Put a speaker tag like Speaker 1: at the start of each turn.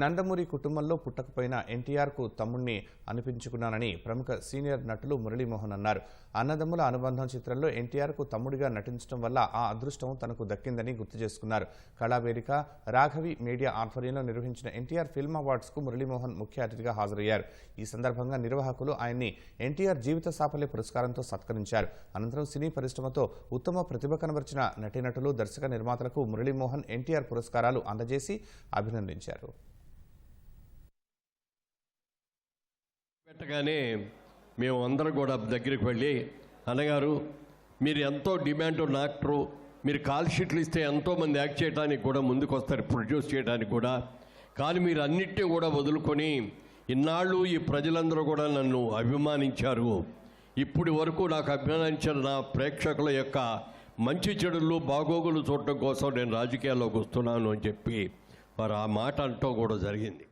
Speaker 1: నందమూరి కుటుంబంలో పుట్టకపోయిన ఎన్టీఆర్కు తమ్ముణ్ణి అనిపించుకున్నానని ప్రముఖ సీనియర్ నటులు మురళీమోహన్ అన్నారు. అన్నదమ్ముల అనుబంధం చిత్రంలో ఎన్టీఆర్కు తమ్ముడిగా నటించడం వల్ల ఆ అదృష్టం తనకు దక్కిందని గుర్తు చేసుకున్నారు. కళావేదిక రాఘవి మీడియా ఆధ్వర్యంలో నిర్వహించిన ఎన్టీఆర్ ఫిల్మ్ అవార్డ్స్కు మురళీమోహన్ ముఖ్య అతిథిగా హాజరయ్యారు. ఈ సందర్భంగా నిర్వాహకులు ఆయన్ని ఎన్టీఆర్ జీవిత సాఫల్య పురస్కారంతో సత్కరించారు. అనంతరం సినీ పరిశ్రమతో ఉత్తమ ప్రతిభ కనబరిచిన నటీనటులు దర్శక నిర్మాతలకు మురళీమోహన్ ఎన్టీఆర్ పురస్కారాలు అందజేసి అభినందించారు.
Speaker 2: పెట్టగానే మేము అందరం కూడా దగ్గరికి వెళ్ళి అన్నగారు మీరు ఎంతో డిమాండ్ ఉన్న యాక్టరు మీరు కాల్ షీట్లు ఇస్తే ఎంతోమంది యాక్ట్ చేయడానికి కూడా ముందుకు వస్తారు ప్రొడ్యూస్ చేయడానికి కూడా. కానీ మీరు అన్నిటినీ కూడా వదులుకొని ఇన్నాళ్ళు ఈ ప్రజలందరూ కూడా నన్ను అభిమానించారు. ఇప్పటి వరకు నాకు అభిమానించిన నా ప్రేక్షకుల యొక్క మంచి చెడులు బాగోగులు చూడటం కోసం నేను రాజకీయాల్లోకి వస్తున్నాను అని చెప్పి వారు ఆ మాట అంటూ కూడా జరిగింది.